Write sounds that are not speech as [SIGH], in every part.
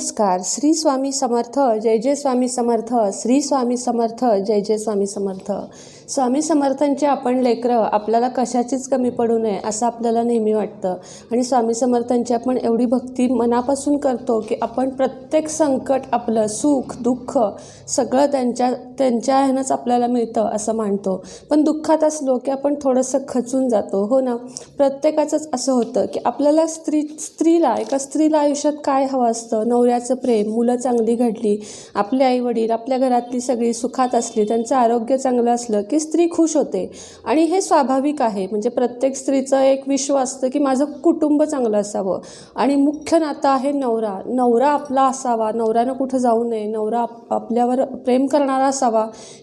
नमस्कार. श्री स्वामी समर्थ जय जय स्वामी समर्थ. श्री स्वामी समर्थ जय जय स्वामी समर्थ. स्वामी समर्थांचे आपण लेकरं आपल्याला कशाचीच कमी पडू नये असं आपल्याला नेहमी वाटतं. आणि स्वामी समर्थांची आपण एवढी भक्ती मनापासून करतो की आपण प्रत्येक संकट आपलं सुख दुःख सगळं त्यांच्या त्यांच्या ह्यानंच आपल्याला मिळतं असं मानतो. पण दुःखात असलो की आपण थोडंसं खचून जातो. हो ना? प्रत्येकाचंच असं होतं की आपल्याला स्त्री स्त्रीला एका स्त्रीला आयुष्यात काय हवं असतं? नवऱ्याचं प्रेम मुलं चांगली घडली आपले आईवडील आपल्या घरातली सगळी सुखात असली त्यांचं आरोग्य चांगलं असलं की स्त्री खुश होते. आणि हे स्वाभाविक आहे. म्हणजे प्रत्येक स्त्रीचं एक विश्व असतं की माझं कुटुंब चांगलं असावं. आणि मुख्य नातं आहे नवरा. नवरा आपला असावा. नवऱ्यानं कुठं जाऊ नये. नवरा आपल्यावर प्रेम करणारा असावा.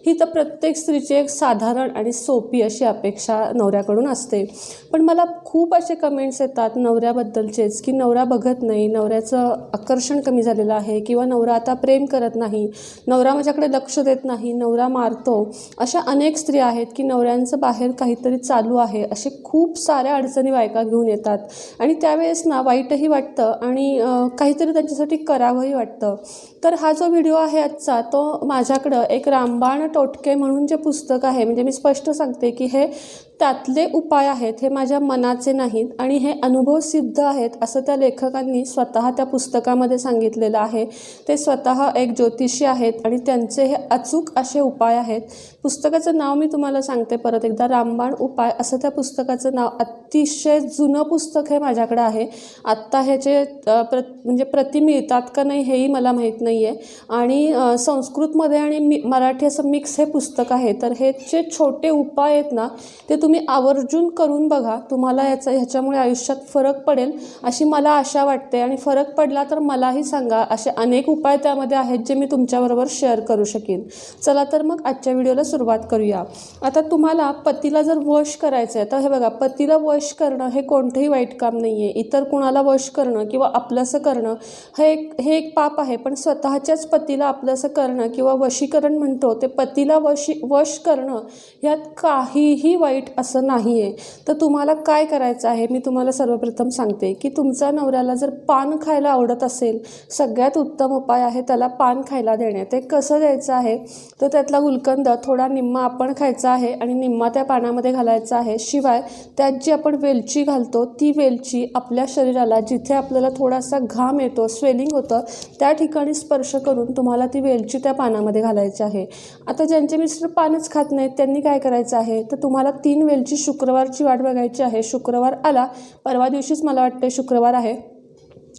ही तर प्रत्येक स्त्रीची एक साधारण आणि सोपी अशी अपेक्षा नवऱ्याकडून असते. पण मला खूप असे कमेंट्स येतात नवऱ्याबद्दलचेच की नवरा बघत नाही नवऱ्याचं आकर्षण कमी झालेलं आहे किंवा नवरा आता प्रेम करत नाही नवरा माझ्याकडे लक्ष देत नाही नवरा मारतो. अशा अनेक स्त्रिया आहेत की नवऱ्यांचं बाहेर काहीतरी चालू आहे असे खूप साऱ्या अडचणी बायका घेऊन येतात. आणि त्यावेळेस ना वाईटही वाटतं आणि काहीतरी त्यांच्यासाठी करावंही वाटतं. तर हा जो व्हिडिओ आहे आजचा तो माझ्याकडं एक रामबाण टोटके म्हणून जे पुस्तक आहे म्हणजे मी स्पष्ट सांगते की हे त्यातले उपाय आहेत हे माझ्या मनाचे नाहीत आणि हे अनुभव सिद्ध आहेत असं त्या लेखकांनी स्वतः त्या पुस्तकामध्ये सांगितलेलं आहे. ते स्वतः एक ज्योतिषी आहेत आणि त्यांचे हे अचूक असे उपाय आहेत. पुस्तकाचं नाव मी तुम्हाला सांगते परत एकदा. रामबाण उपाय असं त्या पुस्तकाचं नाव अतिशय जुनं पुस्तक हे माझ्याकडे आहे. आत्ता ह्याचे प्र म्हणजे प्रति मिळतात का नाही हेही मला माहीत नाही आहे आणि संस्कृतमध्ये आणि मी मराठी असं मिक्स हे पुस्तक आहे. तर हे जे छोटे उपाय आहेत ना ते तुम्ही आवर्जून करून बघा तुम्हाला याचा ह्याच्यामुळे आयुष्यात फरक पडेल अशी मला आशा वाटते. आणि फरक पडला तर मलाही सांगा. असे अनेक उपाय त्यामध्ये आहेत जे मी तुमच्याबरोबर शेअर करू शकेन. चला तर मग आजच्या व्हिडिओला सुरुवात करूया. आता तुम्हाला पतीला जर वश करायचं आहे तर हे बघा पतीला वश करणं हे कोणतंही वाईट काम नाही आहे इतर कुणाला वश करणं किंवा आपलंसं करणं हे एक हे एक पाप आहे. पण स्वतःच्याच पतीला आपलंसं करणं किंवा वशीकरण म्हणतो ते पतीला वशी वश करणं ह्यात काहीही वाईट असं नाही आहे तर तुम्हाला काय करायचं आहे? मी तुम्हाला सर्वप्रथम सांगते की तुमचा नवऱ्याला जर पान खायला आवडत असेल सगळ्यात उत्तम उपाय आहे त्याला पान खायला देणे. ते कसं द्यायचं आहे? तर त्यातला गुलकंद थोडा निम्मा आपण खायचा आहे आणि निम्मा त्या पानामध्ये घालायचा आहे. शिवाय त्यात जी आपण वेलची घालतो ती वेलची आपल्या शरीराला जिथे आपल्याला थोडासा घाम येतो स्वेलिंग होतं त्या ठिकाणी स्पर्श करून तुम्हाला ती वेलची त्या पानामध्ये घालायची आहे. आता ज्यांचे मिस्टर पानच खात नाहीत त्यांनी काय करायचं आहे? तर तुम्हाला तीन वेलची शुक्रवारची वाट बघायची आहे. शुक्रवार आला. परवा दिवशीच मला वाटतं शुक्रवार आहे.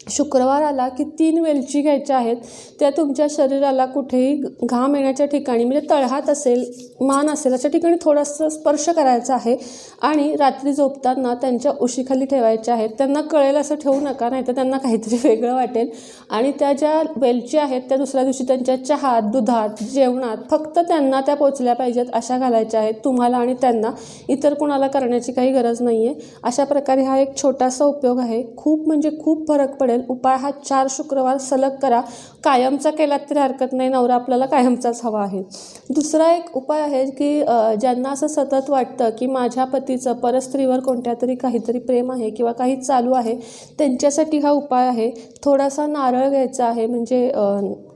शुक्रवार आला की तीन वेलची घ्यायच्या आहेत. त्या तुमच्या शरीराला कुठेही घाम येण्याच्या ठिकाणी म्हणजे तळहात असेल मान असेल अशा ठिकाणी थोडासा स्पर्श करायचा आहे आणि रात्री झोपताना त्यांच्या उशीखाली ठेवायच्या आहेत. त्यांना कळेल असं ठेवू नका नाही तर त्यांना काहीतरी [LAUGHS] वेगळं वाटेल. आणि त्या ज्या वेलची आहेत त्या दुसऱ्या दिवशी त्यांच्या चहात दुधात जेवणात फक्त त्यांना त्या पोचल्या पाहिजेत अशा घालायच्या आहेत तुम्हाला आणि त्यांना. इतर कुणाला करण्याची काही गरज नाही आहे अशा प्रकारे हा एक छोटासा उपयोग आहे. खूप म्हणजे खूप फरक पडेल. उपाय हा चार शुक्रवार सलग करा. कायमचा केलात तरी हरकत नाही. नवरा आपल्याला कायमचाच हवा आहे. दुसरा एक उपाय आहे की ज्यांना असं सतत वाटतं की माझ्या पतीचं परस्त्रीवर कोणत्या तरी काहीतरी प्रेम आहे किंवा काही चालू आहे त्यांच्यासाठी हा उपाय आहे. थोडासा नारळ घ्यायचा आहे. म्हणजे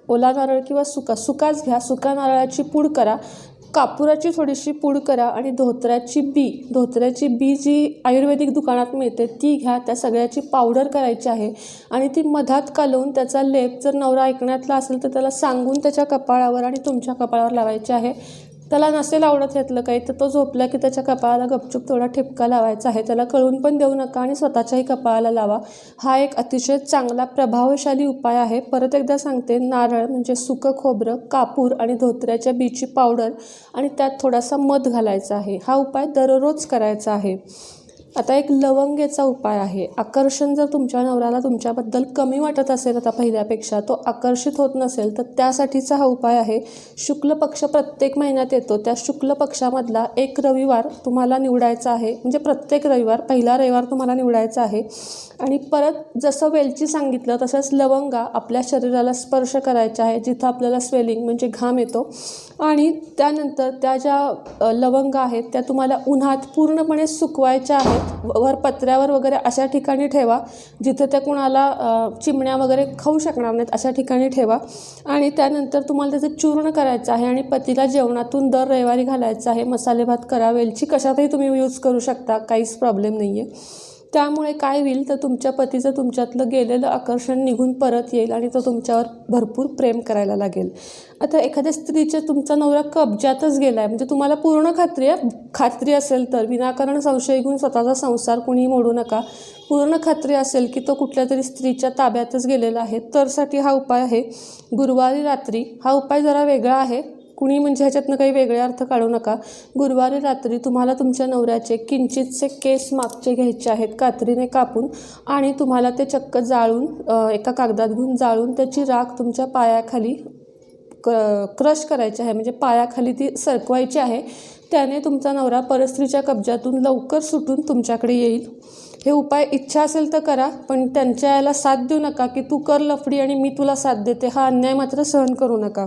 ओला नारळ किंवा सुका सुकाच घ्या. सुका नारळाची पूड करा. कापुराची थोडीशी पूड करा आणि धोत्र्याची बी धोत्र्याची बी जी आयुर्वेदिक दुकानात मिळते ती घ्या त्या सगळ्याची पावडर करायची आहे आणि ती मधात कालवून त्याचा लेप जर नवरा ऐकण्यातला असेल तर त्याला सांगून त्याच्या कपाळावर आणि तुमच्या कपाळावर लावायची आहे. त्याला नसेल आवडत यातलं काही तर तो झोपला की त्याच्या कपाळाला गपचूप थोडा ठिपका लावायचा आहे. त्याला कळून पण देऊ नका आणि स्वतःच्याही कपाळाला लावा. हा एक अतिशय चांगला प्रभावशाली उपाय आहे. परत एकदा सांगते नारळ म्हणजे सुकं खोबरं कापूर आणि धोत्र्याच्या बीची पावडर आणि त्यात थोडासा मध घालायचा आहे. हा उपाय दररोज करायचा आहे. आता एक लवंगेचा उपाय आहे. आकर्षण जर तुमच्या नवऱ्याला तुमच्याबद्दल कमी वाटत असेल आता पहिल्यापेक्षा तो आकर्षित होत नसेल तर त्यासाठीचा हा उपाय आहे. शुक्ल पक्ष प्रत्येक महिन्यात येतो. त्या शुक्ल पक्षामधला एक रविवार तुम्हाला निवडायचा आहे. म्हणजे प्रत्येक रविवार पहिला रविवार तुम्हाला निवडायचा आहे. आणि परत जसं वेलची सांगितलं तसंच लवंगा आपल्या शरीराला स्पर्श करायचा आहे जिथं आपल्याला स्वेलिंग म्हणजे घाम येतो. आणि त्यानंतर त्या ज्या लवंगा आहेत त्या तुम्हाला उन्हात पूर्णपणे सुकवायच्या आहेत. वर पत्र्यावर वगैरे अशा ठिकाणी ठेवा जिथे त्या कुणाला चिमण्या वगैरे खाऊ शकणार नाहीत अशा ठिकाणी ठेवा. आणि त्यानंतर तुम्हाला त्याचं चूर्ण करायचं आहे आणि पतीला जेवणातून दर रविवारी घालायचं आहे. मसाले भात करा वेलची कशातही तुम्ही यूज करू शकता काहीच प्रॉब्लेम नाही आहे त्यामुळे काय होईल? तर तुमच्या पतीचं तुमच्यातलं गेलेलं आकर्षण निघून परत येईल आणि तो तुमच्यावर भरपूर प्रेम करायला लागेल. आता एखाद्या स्त्रीच्या तुमचा नवरा कब्जातच गेला आहे म्हणजे तुम्हाला पूर्ण खात्री आहे? खात्री असेल तर. विनाकारण संशय घेऊन स्वतःचा संसार कुणी मोडू नका. पूर्ण खात्री असेल की तो कुठल्या तरी स्त्रीच्या ताब्यातच गेलेला आहे. तरसाठी हा उपाय आहे. गुरुवारी रात्री हा उपाय जरा वेगळा आहे. कुणी म्हणजे ह्याच्यातनं काही वेगळे अर्थ काढू नका. गुरुवारी रात्री तुम्हाला तुमच्या नवऱ्याचे किंचितसे केस मागचे घ्यायचे आहेत कात्रीने कापून आणि तुम्हाला ते चक्क जाळून एका कागदात घेऊन जाळून त्याची राख तुमच्या पायाखाली क क्रश करायची आहे. म्हणजे पायाखाली ती सरकवायची आहे. त्याने तुमचा नवरा परस्त्रीच्या कब्जातून लवकर सुटून तुमच्याकडे येईल. हे उपाय इच्छा असेल तर करा पण त्यांच्या याला साथ देऊ नका की तू कर लफडी आणि मी तुला साथ देते. हा अन्याय मात्र सहन करू नका.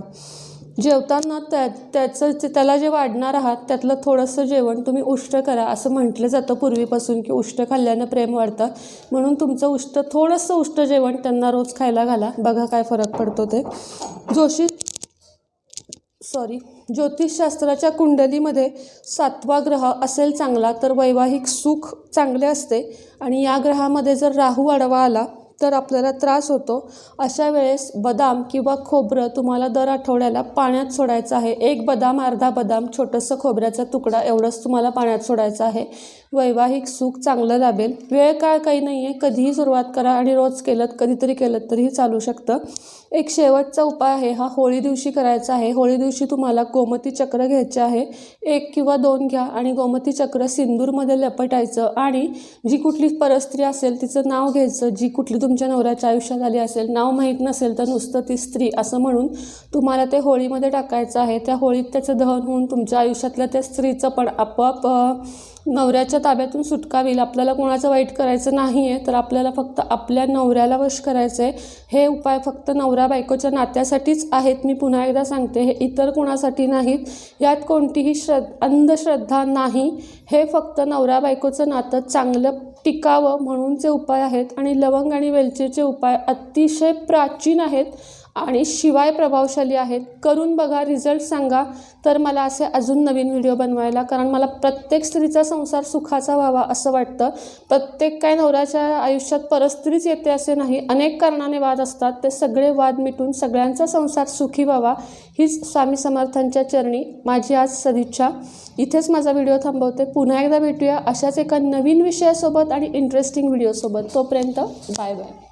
जेवताना त्या त्याचं जे- त्याला जे वाढणार आहात त्यातलं थोडंसं जेवण तुम्ही उष्ट करा असं म्हटलं जातं पूर्वीपासून की उष्ट खाल्ल्यानं प्रेम वाढतं. म्हणून तुमचं उष्ट थोडंसं उष्ट जेवण त्यांना रोज खायला घाला. बघा काय फरक पडतो ते. जोशी सॉरी ज्योतिषशास्त्राच्या कुंडलीमध्ये सातवा ग्रह असेल चांगला तर वैवाहिक सुख चांगले असते. आणि या ग्रहामध्ये जर राहू आडवा आला तर आपल्याला त्रास होतो. अशा वेळेस बदाम किंवा खोबरं तुम्हाला दर आठवड्याला पाण्यात सोडायचं आहे. एक बदाम अर्धा बदाम छोटंसं खोबऱ्याचा तुकडा एवढंच तुम्हाला पाण्यात सोडायचं आहे. वैवाहिक सुख चांगलं लाभेल. वेळ काळ काही नाही आहे कधीही सुरुवात करा आणि रोज केलं कधीतरी केलं तरीही चालू शकतं. एक शेवटचा उपाय आहे हा होळी दिवशी करायचा आहे. होळी दिवशी तुम्हाला गोमती चक्र घ्यायचे आहे. एक किंवा दोन घ्या आणि गोमती चक्र सिंदूरमध्ये लपटायचं आणि जी कुठली परस्त्री असेल तिचं नाव घ्यायचं. जी कुठली तुमच्या नवऱ्याच्या आयुष्यात आली असेल नाव माहीत नसेल तर नुसतं ती स्त्री असं म्हणून तुम्हाला ते होळीमध्ये टाकायचं आहे. त्या होळीत त्याचं दहन होऊन तुमच्या आयुष्यातल्या त्या स्त्रीचं पण आपोआप नवऱ्याच्या ताब्यातून सुटका होईल. आपल्याला कोणाचं वाईट करायचं नाही आहे तर आपल्याला फक्त आपल्या नवऱ्याला वश करायचं आहे हे उपाय फक्त नवरा बायकोच्या नात्यासाठीच आहेत. मी पुन्हा एकदा सांगते हे इतर कोणासाठी नाहीत. यात कोणतीही श्रद् अंधश्रद्धा नाही. हे फक्त नवरा बायकोचं नातं चांगलं टिकावं म्हणूनचे उपाय आहेत आणि लवंग आणि वेलचीचे उपाय अतिशय प्राचीन आहेत. आणि शिवाय प्रभावशाली आहेत. करून बघा रिझल्ट सांगा. तर मला असे अजून नवीन व्हिडिओ बनवायला कारण मला प्रत्येक स्त्रीचा संसार सुखाचा व्हावा असं वाटतं. प्रत्येक काय नवऱ्याच्या आयुष्यात परस्त्रीच येते असे नाही. अनेक कारणाने वाद असतात. ते सगळे वाद मिटून सगळ्यांचा संसार सुखी व्हावा हीच स्वामी समर्थांच्या चरणी माझी आज सदिच्छा. इथेच माझा व्हिडिओ थांबवते. पुन्हा एकदा भेटूया अशाच एका नवीन विषयासोबत आणि इंटरेस्टिंग व्हिडिओसोबत तोपर्यंत बाय बाय